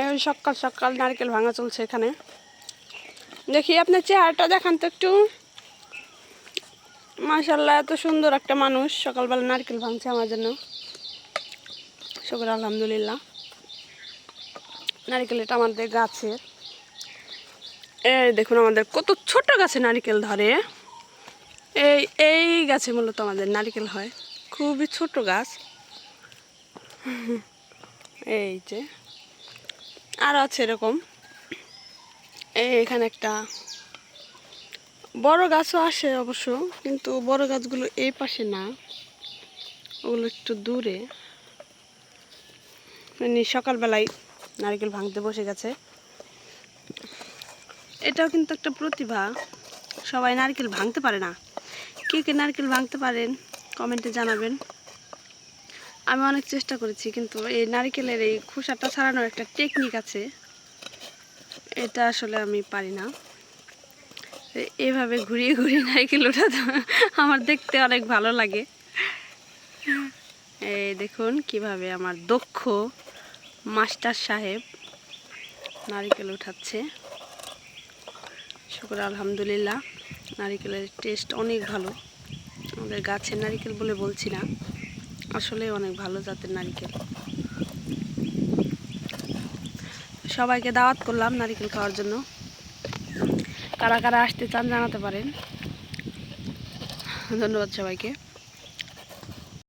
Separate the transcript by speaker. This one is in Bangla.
Speaker 1: এই সকাল সকাল নারকেল ভাঙা চলছে এখানে। দেখি আপনার চেহারাটা দেখান তো একটু। মাশাল্লাহ এত সুন্দর একটা মানুষ। সকালবেলা নারকেল ভাঙছে আমার জন্য। শুক্র আলহামদুলিল্লাহ। নারকেল এটা আমাদের গাছের। এই দেখুন আমাদের কত ছোট গাছে নারকেল ধরে। এই এই গাছে মূলত আমাদের নারকেল হয়। খুবই ছোট গাছ। এই যে। আর আছে এরকম। এখানে একটা বড় গাছও আসে অবশ্য, কিন্তু বড় গাছগুলো এই পাশে না। ওগুলো একটু দূরে। এমনি সকালবেলায় নারকেল ভাঙতে বসে গেছে। এটাও কিন্তু একটা প্রতিভা। সবাই নারকেল ভাঙতে পারে না। কে কে নারকেল ভাঙতে পারেন, কমেন্টে জানাবেন। আমি অনেক চেষ্টা করেছি, কিন্তু এই নারকেলের এই খোসাটা ছাড়ানোর একটা টেকনিক আছে। এটা আসলে আমি পারি না। এভাবে ঘুরিয়ে ঘুরিয়ে নারকেল ওঠাতে আমার দেখতে অনেক ভালো লাগে। এই দেখুন কীভাবে আমার দক্ষ মাস্টার সাহেব নারকেল উঠাচ্ছে শুক্র, আলহামদুলিল্লাহ, নারিকেলের টেস্ট অনেক ভালো। আমাদের গাছের নারিকেল বলে বলছি না। আসলে অনেক ভালো জাতের নারিকেল। সবাইকে দাওয়াত করলাম নারিকেল খাওয়ার জন্য। কারা কারা আসতে চান জানাতে পারেন। ধন্যবাদ সবাইকে।